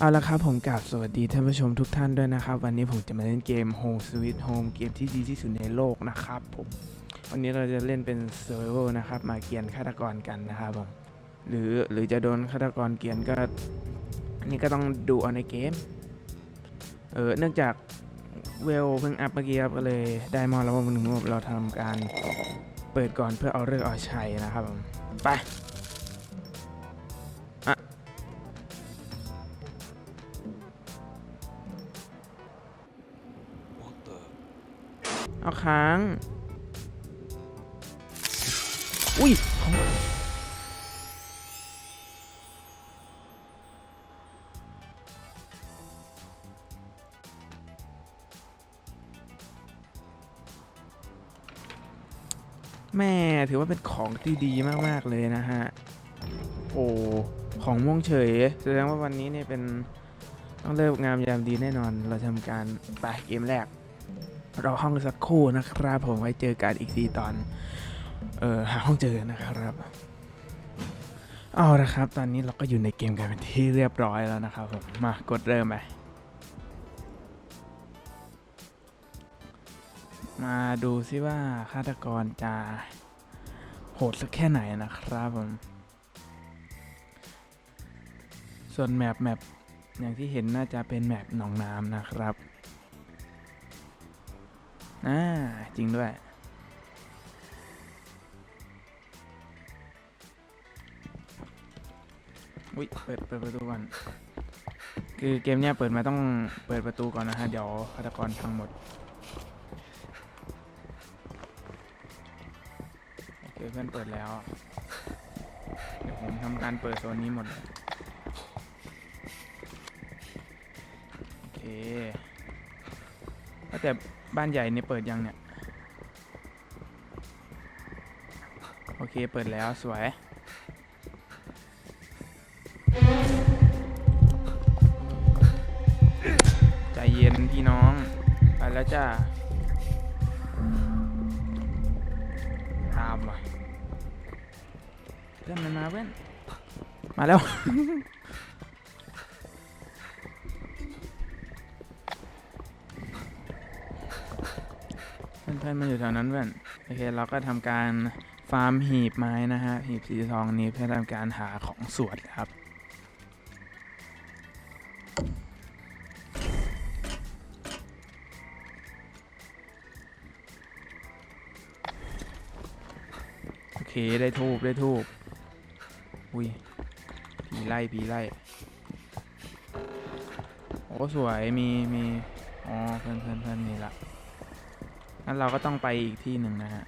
เอาละครับผมกราบสวัสดีท่านผู้ชมทุกท่านด้วยนะครับ วันนี้ผมจะมาเล่นเกม Home Sweet Home เกมที่ดีที่สุดในโลกนะครับผมวันนี้เราจะเล่นเป็น Survival นะครับ มาเกียนฆาตกรกันนะครับผมหรือหรือจะโดนฆาตกรเกียนก็ นี่ก็ต้องดูเอาในเกมเออเนื่องจากเวลเพิ่งอัพเมื่อกี้ครับก็เลยได้มอแล้ววันหนึ่งเราทำการเปิดก่อนเพื่อเอาเรื่องเอาชัยนะครับผมไป แม่ถือว่าเป็นของที่ดีมากๆเลยนะฮะ โอ้ของม่วงเฉย แสดงว่าวันนี้เนี่ยเป็นต้องเลิกงามยามดีแน่นอน เราทำการไปเกมแรกรอห้องสักครู่นะครับผมไว้เจอกันอีกทีตอน เออหาห้องเจอนะครับ เอาละครับ ตอนนี้เราก็อยู่ในเกมกันเป็นที่เรียบร้อยแล้วนะครับผมมากดเริ่มไป มาดูซิว่าฆาตกรจะโหดสักแค่ไหนนะครับผม ส่วนแมปแมปอย่างที่เห็นน่าจะเป็นแมปหนองน้ำนะครับ อ่า จริงด้วย อุ้ยเปิดเปิดประตูก่อน คือเกมเนี้ยเปิดมาต้องเปิดประตูก่อนนะฮะ เดี๋ยวฆาตกรพังหมด โอเคเพื่อนเปิดแล้ว เดี๋ยวผมทำการเปิดโซนนี้หมดเลยโอเคแต่บ้านใหญ่นี่เปิดยังเนี่ย โอเคเปิดแล้วสวย ใจเย็นพี่น้อง ไปแล้วจ้า นมันมาเพื่อนมาแล้ว เพื่อนๆมันอยู่แถวนั้นเพื่อนโอเคเราก็ทำการฟาร์มหีบไม้นะฮะหีบสีทองนี้เพื่อทำการหาของสวดครับโอเคได้ทูบได้ทูบ อุ้ยผีไล่ผีไล่โอ้สวยมีมีอ๋อเพื่อนเพื่อนเพื่อนมีละงั้นเราก็ต้องไปอีกที่หนึ่งนะฮะ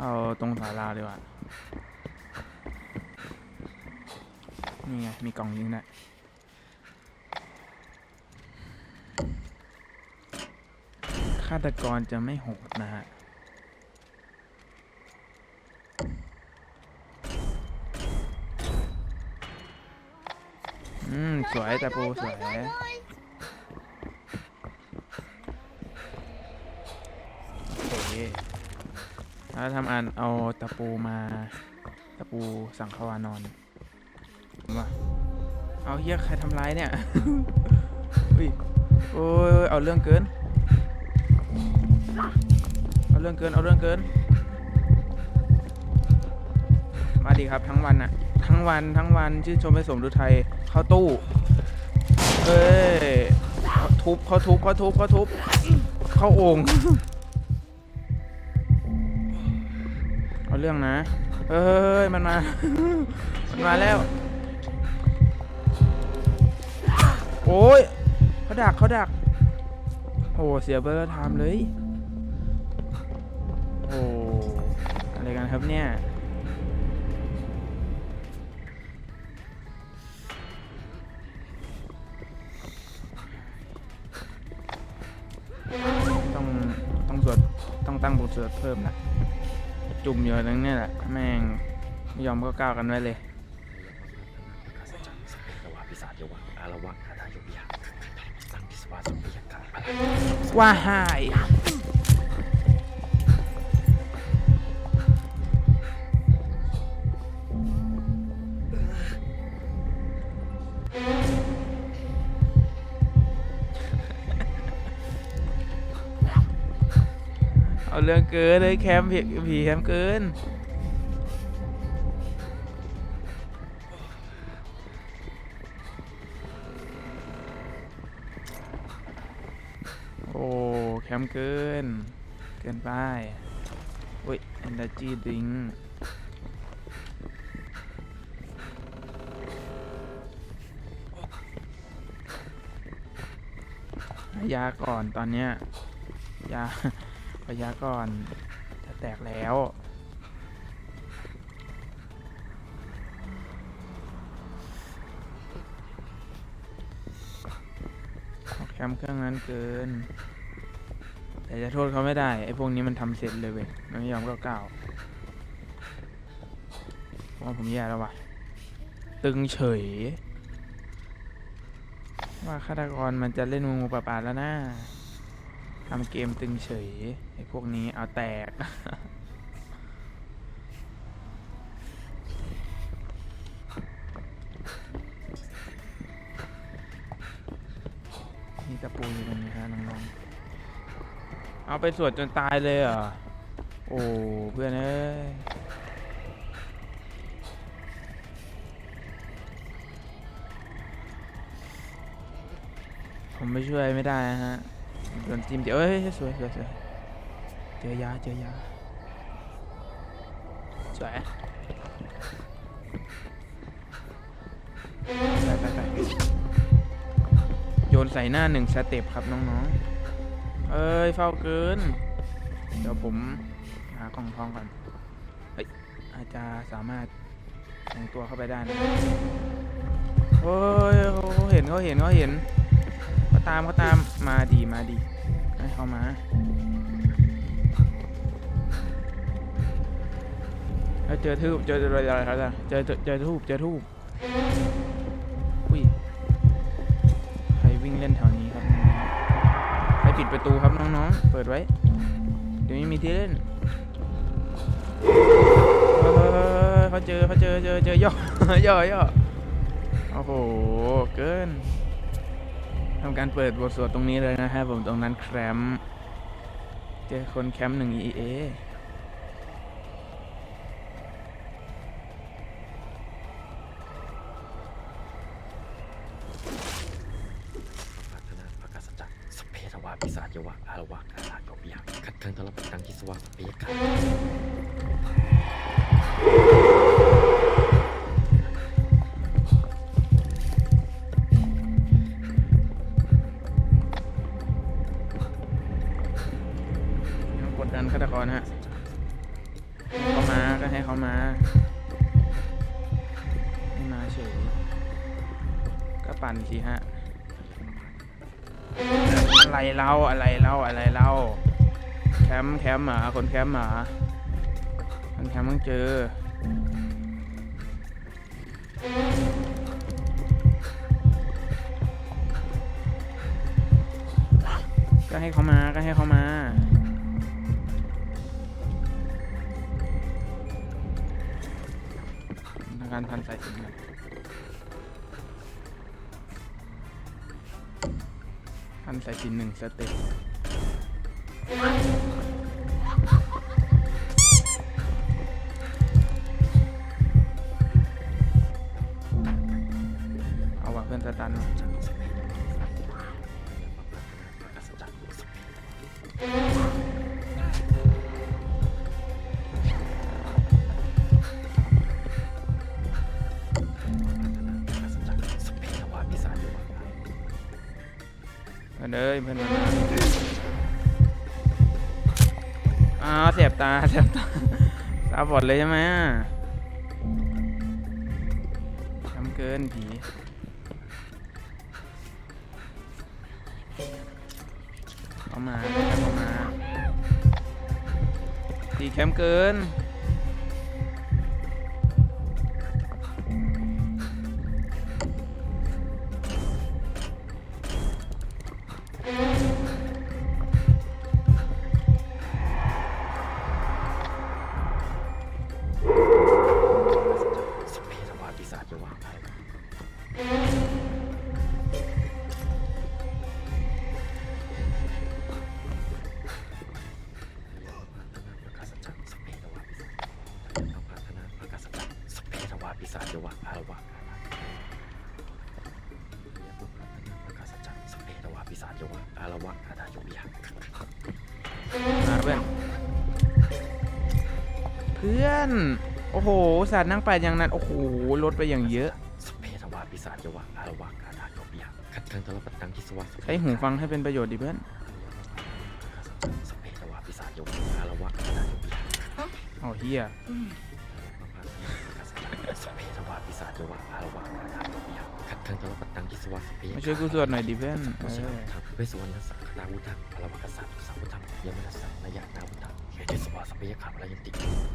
เอาตรงศาลาดีกว่านี่ไงมีกล่องยิงนะฆาตกรจะไม่โหดนะฮะ อืม สวยตะปูสวยโอเคแล้วทำอันเอาตะปูมา ตะปูสังขวานอนมาเอาเฮียใครทำร้ายเนี่ย อุ้ย โอ้ยเอาเรื่องเกิน เอาเรื่องเกิน เอาเรื่องเกิน มาดีครับทั้งวันอะทั้งวันทั้งวันชื่นชมไปสมดุไทยเข้าตู้เอ้ยเขาทุบเขาทุบเขาทุบเขาทุบเข้าโอ่งเอาเรื่องนะเอ้ยมันมา มันมาแล้ว โอ้ยเขาดักเขาดักโอ้เสียเบอร์ไทม์เลยโอ้อะไรกันครับเนี่ย ต้องตั้งบทสวดเพิ่มละจุ่มอยู่ตรงนี้แหละ แม่งไม่ยอมก็ก้าวกันไว้เลยข้าสัจจังสังเกวาปิศา เอาเรื่องเกินเลยแคมผีผีแคมเกิน โอ้แคมเกิน เกินไปอุ้ย energy drink ให้ยาก่อนตอนเนี้ยยา ขอยาก่อนจะแตกแล้ว แคมป์เครื่องนั้นเกิน แต่จะโทษเขาไม่ได้ ไอ้พวกนี้มันทำเสร็จเลยเว้ยมันไม่ยอมก้าวๆว่าผมแย่แล้ววะตึงเฉย ว่าฆาตกรมันจะเล่นงูปลาปาแล้วนะ ทำเกมตึงเฉยไอ้พวกนี้เอาแตกมีตะปูอยู่ตรงนี้ฮะน้องๆ เอาไปสวดจนตายเลยเหรอ โอ้เพื่อนเอ้ยผมไม่ช่วยไม่ได้นะฮะ โดนจิ้มเดี๋ยวเอ้ยสวยสวยสวยเจอยาเจอยาสวยไปไปไปโยนใส่หน้าหนึ่งสเต็ปครับน้องๆ เอ้ยเฝ้าเกิน เดี๋ยวผมหากล่องทองก่อน เฮ้ยอาจจะสามารถแต่งตัวเข้าไปได้นะโอ้ยเขาเห็นเขาเห็นเขาเห็น เขาตามเขาตามมาดีมาดีให้เขามาเจอทูบเจออะไรอะไรเขาจะเจอเจอทูบเจอทูบอุ้ยใครวิ่งเล่นแถวนี้ครับใครปิดประตูครับน้องๆ เปิดไว้ เดี๋ยวไม่มีที่เล่นเฮ้ยเขาเจอเขาเจอเจอเจอย่อย่อย่อโอ้โห เกิน ทำการเปิดบทสวดตรงนี้เลยนะครับผมตรงนั้นแคมป์เจอคนแคมป์หนึ่ง EA ปรารถนาประกาศจักรสพเพทวาปิศาจยวะอารวะอาลาโยปิยะขัดขังทรมานดังทิสวาสพเพยกะ มาเฉย ก็ปั่นสิฮะ อะไรเล่าอะไรเล่าอะไรเล่า แคมป์แคมป์หมา คนแคมป์หมา คนแคมป์ต้องเจอ ก็ให้เขามา ก็ให้เขามาการพันสายสินครับ นสายสิญจนหนึ่งสเต็ปเอาว่ะเพื่อนสตันเนาะ เนเอ้ยเพื่อนอ้าวเสียบตาเสียบตาตาบอดเลยใช่ไหมทำเกินผีเข้ามาเข้ามาตีแคมเกิน ศาสไปวางไว้ศาจจว่านเพื่อน โอ้โหสัตว์นั่งไปอย่างนั้น โอ้โห ลดไปอย่างเยอะ สพเพทวาปิศาจยวะอารวะอาดาโยบิยาขัดขังตลปัตตังที่สวะสพเพใช้หูฟังให้เป็นประโยชน์ดิเพื่อน สพเพทวาปิศาจยวะอารวะอาดาโยบิยาเอาเฮียสพเพทวาปิศาจยวะอารวะอาดา โยบิยาขัดขังตลปัตตังที่สวะสพเพมาช่วยกูสวดหน่อยดิเพื่อนเอโอชิอทังเวสวรรณสังคตาวุธังอารวะกษัตริย์สาวุธังยมนัสสังนายะนาวุธังเอเจสวะสพเพยขับรายันติ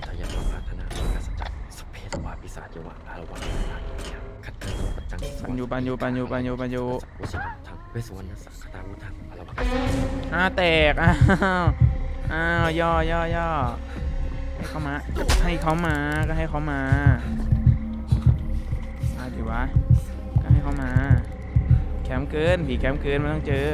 ทายาทวาธนากัสจักสพเพทวาปิศาจยวะอารวะอาดาโยบิยาขัดขังตลปัตตังที่สวะปัญญูปัญญูปัญญูปัญญูปัญญูโอชิทังเวสวรรณสังคตาวุธังอารวะกษัตริย์อ้าแตกอ้าวอ้าวย่อย่อย่อให้เขามาให้เขามาก็ให้เขามามาดิวะ ก็ให้เขามา แคมป์เกินผีแคมป์เกินมันต้องเจอ